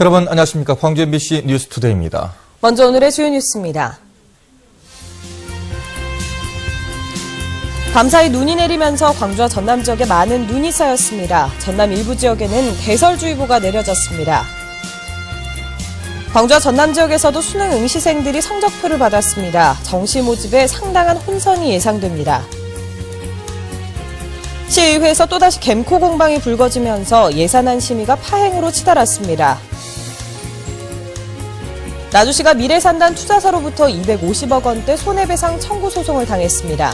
여러분 안녕하십니까. 광주 MBC 뉴스투데이입니다. 먼저 오늘의 주요 뉴스입니다. 밤사이 눈이 내리면서 광주와 전남 지역에 많은 눈이 쌓였습니다. 전남 일부 지역에는 대설주의보가 내려졌습니다. 광주와 전남 지역에서도 수능 응시생들이 성적표를 받았습니다. 정시 모집에 상당한 혼선이 예상됩니다. 시의회에서 또다시 겜코 공방이 불거지면서 예산안 심의가 파행으로 치달았습니다. 나주시가 미래산단 투자사로부터 250억 원대 손해배상 청구 소송을 당했습니다.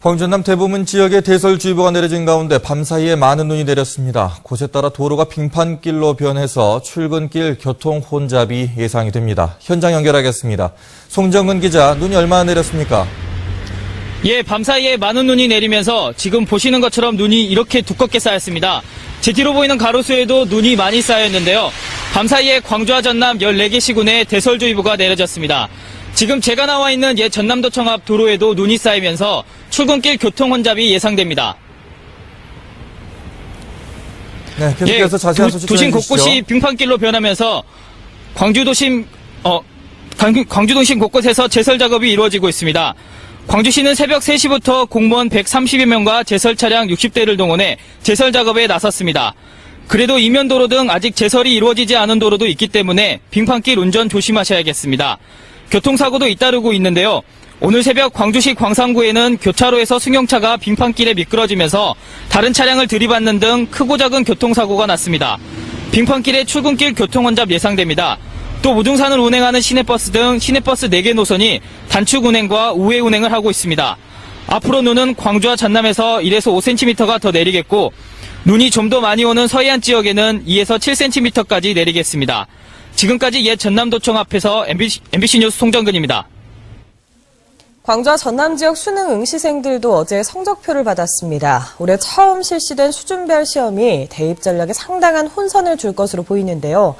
광주 전남 대부분 지역에 대설주의보가 내려진 가운데 밤사이에 많은 눈이 내렸습니다. 곳에 따라 도로가 빙판길로 변해서 출근길 교통 혼잡이 예상이 됩니다. 현장 연결하겠습니다. 송정근 기자, 눈이 얼마나 내렸습니까? 예, 밤사이에 많은 눈이 내리면서 지금 보시는 것처럼 눈이 이렇게 두껍게 쌓였습니다. 제 뒤로 보이는 가로수에도 눈이 많이 쌓였는데요. 밤사이에 광주와 전남 14개 시군에 대설주의보가 내려졌습니다. 지금 제가 나와 있는 옛 전남도청 앞 도로에도 눈이 쌓이면서 출근길 교통 혼잡이 예상됩니다. 네, 계속해서 자세한 소식 예, 도, 심 전해주시죠. 곳곳이 빙판길로 변하면서 광주 도심 어 광- 광주 도심 곳곳에서 제설 작업이 이루어지고 있습니다. 광주시는 새벽 3시부터 공무원 130여 명과 제설 차량 60대를 동원해 제설 작업에 나섰습니다. 그래도 이면도로 등 아직 제설이 이루어지지 않은 도로도 있기 때문에 빙판길 운전 조심하셔야겠습니다. 교통사고도 잇따르고 있는데요. 오늘 새벽 광주시 광산구에는 교차로에서 승용차가 빙판길에 미끄러지면서 다른 차량을 들이받는 등 크고 작은 교통사고가 났습니다. 빙판길에 출근길 교통혼잡 예상됩니다. 또 무등산을 운행하는 시내버스 등 시내버스 4개 노선이 단축 운행과 우회 운행을 하고 있습니다. 앞으로 눈은 광주와 전남에서 1에서 5cm가 더 내리겠고 눈이 좀 더 많이 오는 서해안 지역에는 2에서 7cm까지 내리겠습니다. 지금까지 옛 전남도청 앞에서 MBC, MBC 뉴스 송정근입니다. 광주와 전남 지역 수능 응시생들도 어제 성적표를 받았습니다. 올해 처음 실시된 수준별 시험이 대입 전략에 상당한 혼선을 줄 것으로 보이는데요.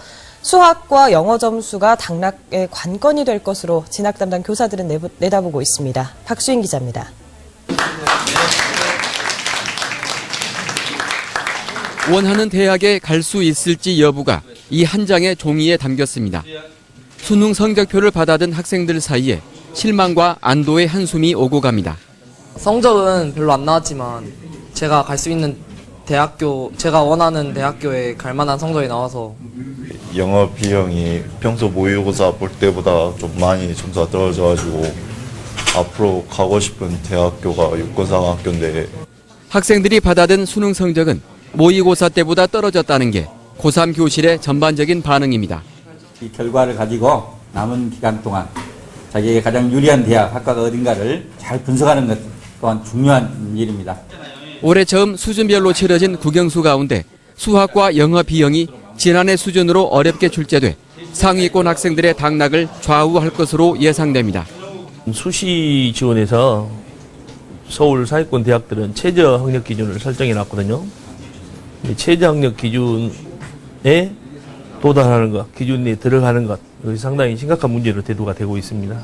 수학과 영어 점수가 당락의 관건이 될 것으로 진학 담당 교사들은 내부- 내다보고 있습니다. 박수인 기자입니다. 원하는 대학에 갈 수 있을지 여부가 이 한 장의 종이에 담겼습니다. 수능 성적표를 받아든 학생들 사이에 실망과 안도의 한숨이 오고 갑니다. 성적은 별로 안 나왔지만 제가 갈 수 있는 대학교, 제가 원하는 대학교에 갈 만한 성적이 나와서 영어 비용이 평소 모의고사 볼 때보다 좀 많이 점수가 떨어져가지고 앞으로 가고 싶은 대학교가 육군사관학교인데 학생들이 받아든 수능 성적은 모의고사 때보다 떨어졌다는 게 고3 교실의 전반적인 반응입니다. 이 결과를 가지고 남은 기간 동안 자기에게 가장 유리한 대학, 학과가 어딘가를 잘 분석하는 것 또한 중요한 일입니다. 올해 처음 수준별로 치러진 국영수 가운데 수학과 영어 비영이 지난해 수준으로 어렵게 출제돼 상위권 학생들의 당락을 좌우할 것으로 예상됩니다. 수시 지원에서 서울 사회권 대학들은 최저 학력 기준을 설정해 놨거든요. 이 최저 학력 기준에 도달하는 것, 기준에 들어가는 것, 이것이 상당히 심각한 문제로 대두가 되고 있습니다.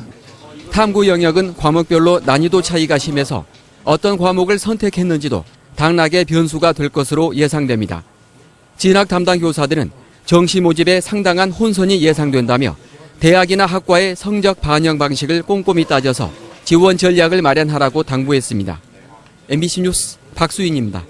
탐구 영역은 과목별로 난이도 차이가 심해서 어떤 과목을 선택했는지도 당락의 변수가 될 것으로 예상됩니다. 진학 담당 교사들은 정시 모집에 상당한 혼선이 예상된다며 대학이나 학과의 성적 반영 방식을 꼼꼼히 따져서 지원 전략을 마련하라고 당부했습니다. MBC 뉴스 박수인입니다.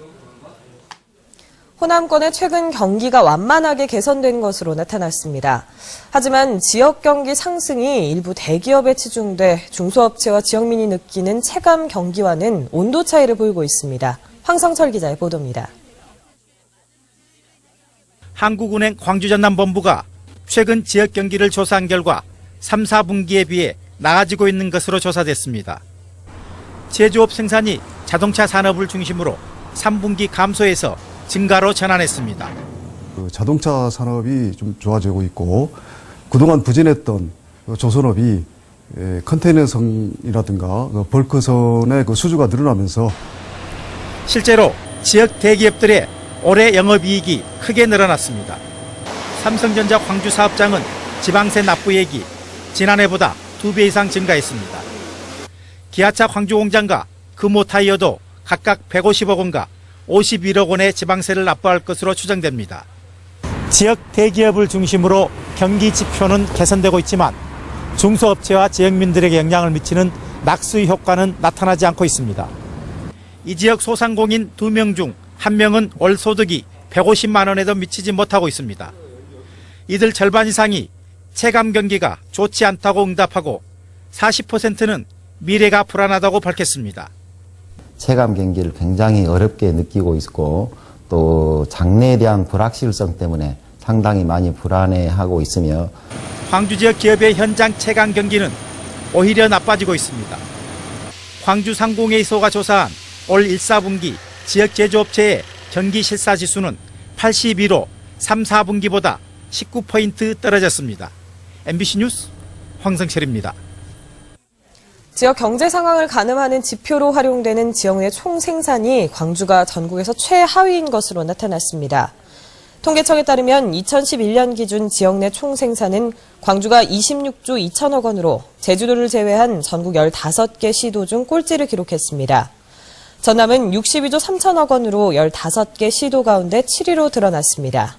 호남권의 최근 경기가 완만하게 개선된 것으로 나타났습니다. 하지만 지역 경기 상승이 일부 대기업에 치중돼 중소업체와 지역민이 느끼는 체감 경기와는 온도 차이를 보이고 있습니다. 황성철 기자의 보도입니다. 한국은행 광주전남본부가 최근 지역 경기를 조사한 결과 3, 4분기에 비해 나아지고 있는 것으로 조사됐습니다. 제조업 생산이 자동차 산업을 중심으로 3분기 감소해서 증가로 전환했습니다. 그 자동차 산업이 좀 좋아지고 있고 그동안 부진했던 그 조선업이 에, 컨테이너선이라든가 그 벌크선의 그 수주가 늘어나면서 실제로 지역 대기업들의 올해 영업이익이 크게 늘어났습니다. 삼성전자 광주 사업장은 지방세 납부액이 지난해보다 두배 이상 증가했습니다. 기아차 광주 공장과 금호 타이어도 각각 150억 원과 51억 원의 지방세를 납부할 것으로 추정됩니다. 지역 대기업을 중심으로 경기 지표는 개선되고 있지만 중소업체와 지역민들에게 영향을 미치는 낙수 효과는 나타나지 않고 있습니다. 이 지역 소상공인 2명 중 1명은 월 소득이 150만 원에도 미치지 못하고 있습니다. 이들 절반 이상이 체감 경기가 좋지 않다고 응답하고 40%는 미래가 불안하다고 밝혔습니다. 체감 경기를 굉장히 어렵게 느끼고 있고 또 장래에 대한 불확실성 때문에 상당히 많이 불안해하고 있으며 광주 지역 기업의 현장 체감 경기는 오히려 나빠지고 있습니다. 광주 상공회의소가 조사한 올 1, 4분기 지역 제조업체의 경기 실사 지수는 82로 3, 4분기보다 19포인트 떨어졌습니다. MBC 뉴스 황성철입니다. 지역 경제 상황을 가늠하는 지표로 활용되는 지역 내 총생산이 광주가 전국에서 최하위인 것으로 나타났습니다. 통계청에 따르면 2011년 기준 지역 내 총 생산은 광주가 26조 2천억 원으로 제주도를 제외한 전국 15개 시도 중 꼴찌를 기록했습니다. 전남은 62조 3천억 원으로 15개 시도 가운데 7위로 드러났습니다.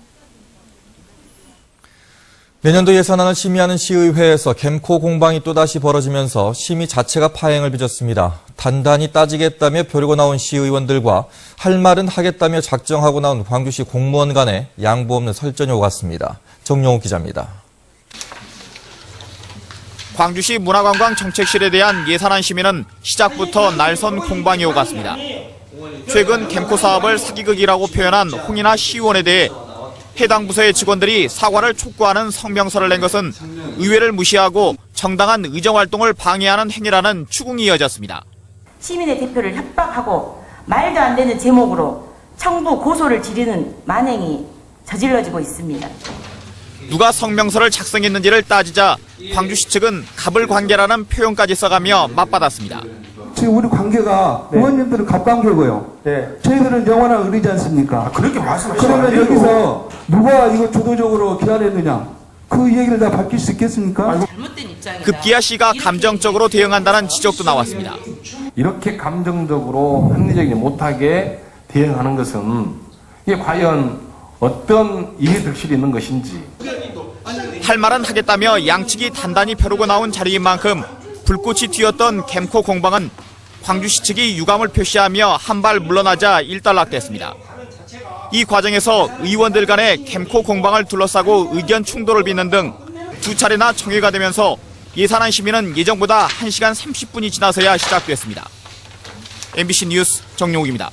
내년도 예산안을 심의하는 시의회에서 gem코 공방이 또다시 벌어지면서 심의 자체가 파행을 빚었습니다. 단단히 따지겠다며 벼르고 나온 시의원들과 할 말은 하겠다며 작정하고 나온 광주시 공무원 간의 양보 없는 설전이 오갔습니다. 정용욱 기자입니다. 광주시 문화관광 정책실에 대한 예산안 심의는 시작부터 날선 공방이 오갔습니다. 최근 gem코 사업을 사기극이라고 표현한 홍인하 시의원에 대해 해당 부서의 직원들이 사과를 촉구하는 성명서를 낸 것은 의회를 무시하고 정당한 의정 활동을 방해하는 행위라는 추궁이 이어졌습니다. 시민의 대표를 협박하고 말도 안 되는 제목으로 청부 고소를 지르는 만행이 저질러지고 있습니다. 누가 성명서를 작성했는지를 따지자 광주시 측은 갑을 관계라는 표현까지 써가며 맞받았습니다. 지금 우리 관계가 의원님들은 갑관계고요. 저희들은 영원한 의리지 않습니까? 그렇게 말씀하시면 그러면 여기서 누가 이거 주도적으로 기한했느냐? 그 얘기를 다 밝힐 수 있겠습니까? 잘못된 입장이다. 급기야 씨가 감정적으로 대응한다는 지적도 나왔습니다. 이렇게 감정적으로 합리적이지 못하게 대응하는 것은 이게 과연 어떤 이해득실이 있는 것인지 할 말은 하겠다며 양측이 단단히 벼르고 나온 자리인 만큼 불꽃이 튀었던 gem코 공방은 광주시 측이 유감을 표시하며 한 발 물러나자 일단락됐습니다. 이 과정에서 의원들 간의 gem코 공방을 둘러싸고 의견 충돌을 빚는 등 두 차례나 청회가 되면서 예산안 심의는 예정보다 1시간 30분이 지나서야 시작됐습니다. MBC 뉴스 정용욱입니다.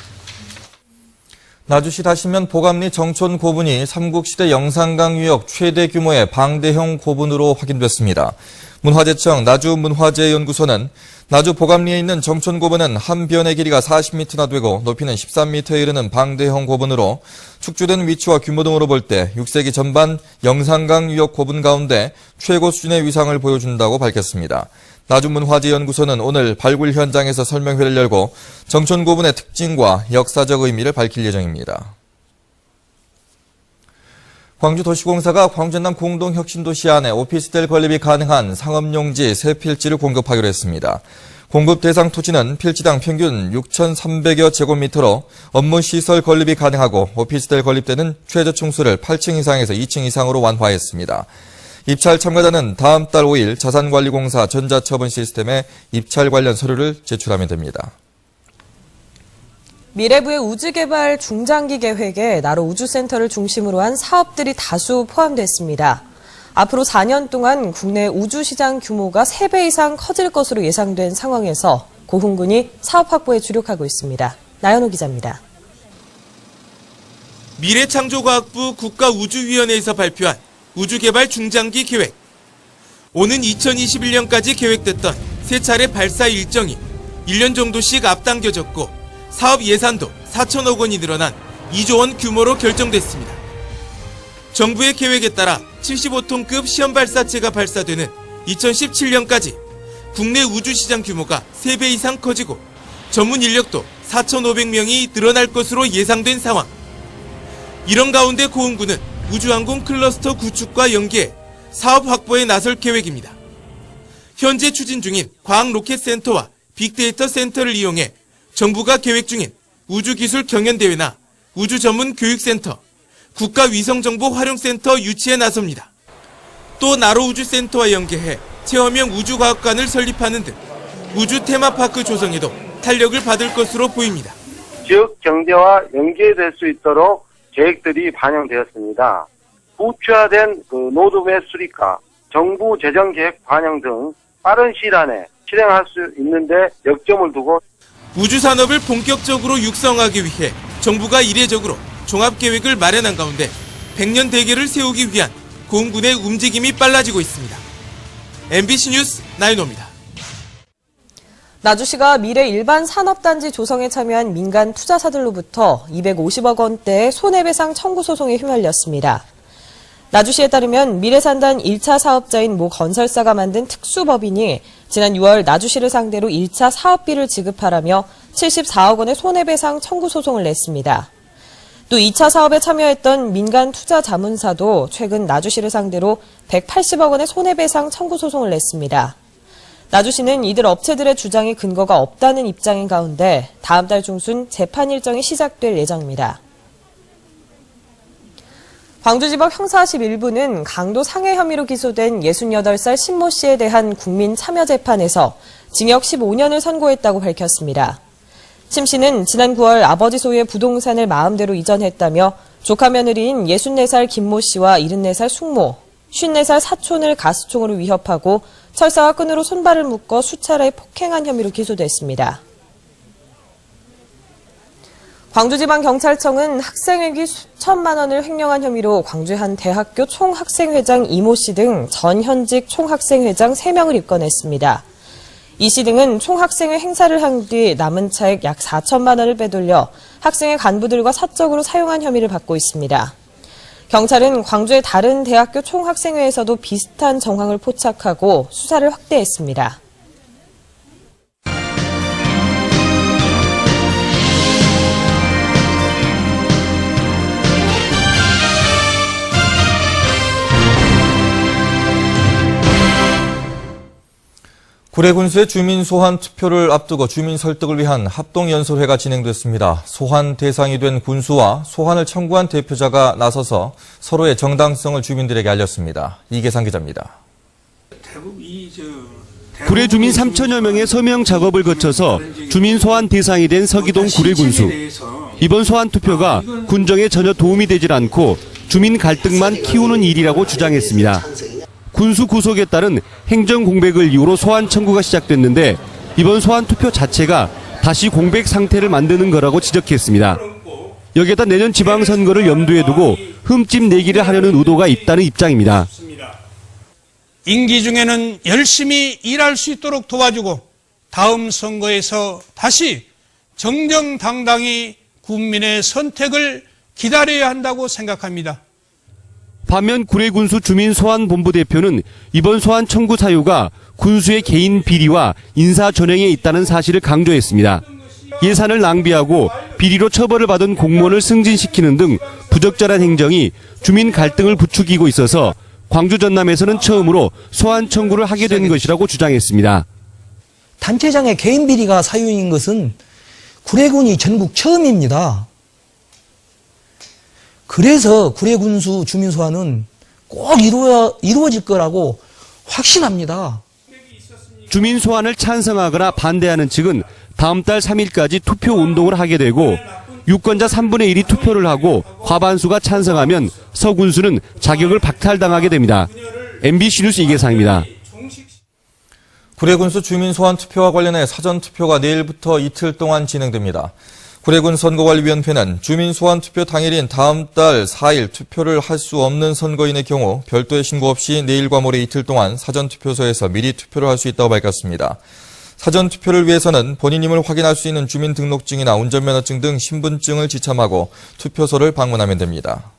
나주시 다시면 보감리 정촌 고분이 삼국시대 영산강 유역 최대 규모의 방대형 고분으로 확인됐습니다. 문화재청 나주문화재연구소는 나주 보감리에 있는 정촌 고분은 한 변의 길이가 40m나 되고 높이는 13m에 이르는 방대형 고분으로 축주된 위치와 규모 등으로 볼 때 6세기 전반 영산강 유역 고분 가운데 최고 수준의 위상을 보여준다고 밝혔습니다. 나주문화재연구소는 오늘 발굴 현장에서 설명회를 열고 정촌 고분의 특징과 역사적 의미를 밝힐 예정입니다. 광주도시공사가 광전남 공동혁신도시 안에 오피스텔 건립이 가능한 상업용지 세 필지를 공급하기로 했습니다. 공급 대상 토지는 필지당 평균 6,300여 제곱미터로 업무 시설 건립이 가능하고 오피스텔 건립되는 최저 층수를 8층 이상에서 2층 이상으로 완화했습니다. 입찰 참가자는 다음 달 5일 자산관리공사 전자처분 시스템에 입찰 관련 서류를 제출하면 됩니다. 미래부의 우주개발 중장기 계획에 나로 우주센터를 중심으로 한 사업들이 다수 포함됐습니다. 앞으로 4년 동안 국내 우주시장 규모가 3배 이상 커질 것으로 예상된 상황에서 고흥군이 사업 확보에 주력하고 있습니다. 나연호 기자입니다. 미래창조과학부 국가우주위원회에서 발표한 우주개발 중장기 계획. 오는 2021년까지 계획됐던 세 차례 발사 일정이 1년 정도씩 앞당겨졌고 사업 예산도 4천억 원이 늘어난 2조 원 규모로 결정됐습니다. 정부의 계획에 따라 75톤급 시험 발사체가 발사되는 2017년까지 국내 우주시장 규모가 3배 이상 커지고 전문 인력도 4,500명이 늘어날 것으로 예상된 상황. 이런 가운데 고흥군은 우주항공 클러스터 구축과 연계해 사업 확보에 나설 계획입니다. 현재 추진 중인 과학로켓센터와 빅데이터 센터를 이용해 정부가 계획 중인 우주기술 경연대회나 우주 전문 교육센터, 국가위성정보 활용센터 유치에 나섭니다. 또 나로우주센터와 연계해 체험형 우주과학관을 설립하는 등 우주 테마파크 조성에도 탄력을 받을 것으로 보입니다. 지역 경제와 연계될 수 있도록 계획들이 반영되었습니다. 구체화된 그 노드맵 수립과 정부 재정 계획 반영 등 빠른 시일 안에 실행할 수 있는데 역점을 두고 우주 산업을 본격적으로 육성하기 위해 정부가 이례적으로 종합 계획을 마련한 가운데 100년 대계를 세우기 위한 공군의 움직임이 빨라지고 있습니다. MBC 뉴스 나인호입니다. 나주시가 미래 일반 산업단지 조성에 참여한 민간 투자사들로부터 250억 원대의 손해배상 청구 소송에 휘말렸습니다. 나주시에 따르면 미래산단 1차 사업자인 모 건설사가 만든 특수법인이 지난 6월 나주시를 상대로 1차 사업비를 지급하라며 74억 원의 손해배상 청구 소송을 냈습니다. 또 2차 사업에 참여했던 민간 투자 자문사도 최근 나주시를 상대로 180억 원의 손해배상 청구 소송을 냈습니다. 나주 시는 이들 업체들의 주장이 근거가 없다는 입장인 가운데 다음 달 중순 재판 일정이 시작될 예정입니다. 광주지법 형사합 1부는 강도 상해 혐의로 기소된 68살 신모 씨에 대한 국민 참여 재판에서 징역 15년을 선고했다고 밝혔습니다. 심 씨는 지난 9월 아버지 소유의 부동산을 마음대로 이전했다며 조카 며느리인 64살 김모 씨와 74살 숙모, 54살 사촌을 가스총으로 위협하고 철사와 끈으로 손발을 묶어 수차례 폭행한 혐의로 기소됐습니다. 광주지방경찰청은 학생회기 수천만 원을 횡령한 혐의로 광주의 한 대학교 총학생회장 이모 씨 등 전 현직 총학생회장 3명을 입건했습니다. 이 씨 등은 총학생회 행사를 한 뒤 남은 차액 약 4천만 원을 빼돌려 학생회 간부들과 사적으로 사용한 혐의를 받고 있습니다. 경찰은 광주의 다른 대학교 총학생회에서도 비슷한 정황을 포착하고 수사를 확대했습니다. 구례군수의 주민 소환 투표를 앞두고 주민 설득을 위한 합동연설회가 진행됐습니다. 소환 대상이 된 군수와 소환을 청구한 대표자가 나서서 서로의 정당성을 주민들에게 알렸습니다. 이계상 기자입니다. 구례 주민 3천여 명의 서명 작업을 거쳐서 주민 소환 대상이 된 서기동 구례군수. 이번 소환 투표가 군정에 전혀 도움이 되질 않고 주민 갈등만 키우는 일이라고 주장했습니다. 군수 구속에 따른 행정 공백을 이유로 소환 청구가 시작됐는데 이번 소환 투표 자체가 다시 공백 상태를 만드는 거라고 지적했습니다. 여기에다 내년 지방선거를 염두에 두고 흠집 내기를 하려는 의도가 있다는 입장입니다. 임기 중에는 열심히 일할 수 있도록 도와주고 다음 선거에서 다시 정정당당히 국민의 선택을 기다려야 한다고 생각합니다. 반면 구례 군수 주민 소환 본부 대표는 이번 소환 청구 사유가 군수의 개인 비리와 인사 전횡에 있다는 사실을 강조했습니다. 예산을 낭비하고 비리로 처벌을 받은 공무원을 승진시키는 등 부적절한 행정이 주민 갈등을 부추기고 있어서 광주 전남에서는 처음으로 소환 청구를 하게 된 것이라고 주장했습니다. 단체장의 개인 비리가 사유인 것은 구례군이 전국 처음입니다. 그래서 구례 군수 주민 소환은 꼭 이루어, 이루어질 거라고 확신합니다. 주민 소환을 찬성하거나 반대하는 측은 다음 달 3일까지 투표 운동을 하게 되고 유권자 3분의 1이 투표를 하고 과반수가 찬성하면 서군수는 자격을 박탈당하게 됩니다. MBC 뉴스 이계상입니다. 구례군수 주민 소환 투표와 관련해 사전 투표가 내일부터 이틀 동안 진행됩니다. 구례군 선거관리위원회는 주민 소환 투표 당일인 다음 달 4일 투표를 할 수 없는 선거인의 경우 별도의 신고 없이 내일과 모레 이틀 동안 사전 투표소에서 미리 투표를 할 수 있다고 밝혔습니다. 사전 투표를 위해서는 본인임을 확인할 수 있는 주민등록증이나 운전면허증 등 신분증을 지참하고 투표소를 방문하면 됩니다.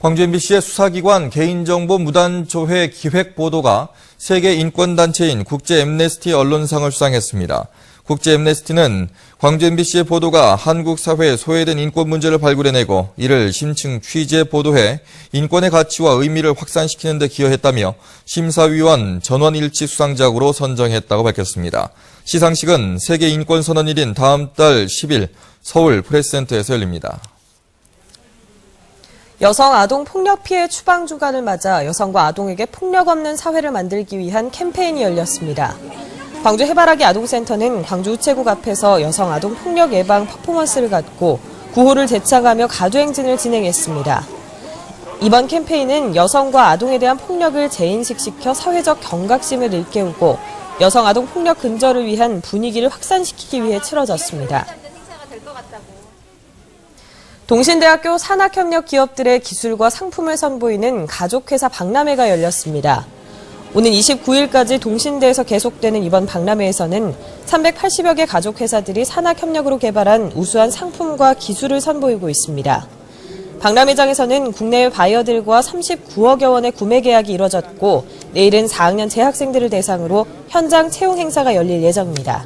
광주 MBC의 수사기관 개인정보 무단조회 기획 보도가 세계 인권단체인 국제 엠네스티 언론상을 수상했습니다. 국제 엠네스티는 광주 MBC의 보도가 한국 사회에 소외된 인권 문제를 발굴해내고 이를 심층 취재 보도해 인권의 가치와 의미를 확산시키는 데 기여했다며 심사위원 전원일치 수상작으로 선정했다고 밝혔습니다. 시상식은 세계 인권 선언일인 다음 달 10일 서울 프레스센터에서 열립니다. 여성 아동 폭력 피해 추방 주간을 맞아 여성과 아동에게 폭력 없는 사회를 만들기 위한 캠페인이 열렸습니다. 광주 해바라기 아동센터는 광주 우체국 앞에서 여성 아동 폭력 예방 퍼포먼스를 갖고 구호를 제창하며 가두행진을 진행했습니다. 이번 캠페인은 여성과 아동에 대한 폭력을 재인식시켜 사회적 경각심을 일깨우고 여성 아동 폭력 근절을 위한 분위기를 확산시키기 위해 치러졌습니다. 동신대학교 산학협력 기업들의 기술과 상품을 선보이는 가족회사 박람회가 열렸습니다. 오는 29일까지 동신대에서 계속되는 이번 박람회에서는 380여 개 가족 회사들이 산학 협력으로 개발한 우수한 상품과 기술을 선보이고 있습니다. 박람회장에서는 국내외 바이어들과 39억여 원의 구매 계약이 이뤄졌고 내일은 4학년 재학생들을 대상으로 현장 채용 행사가 열릴 예정입니다.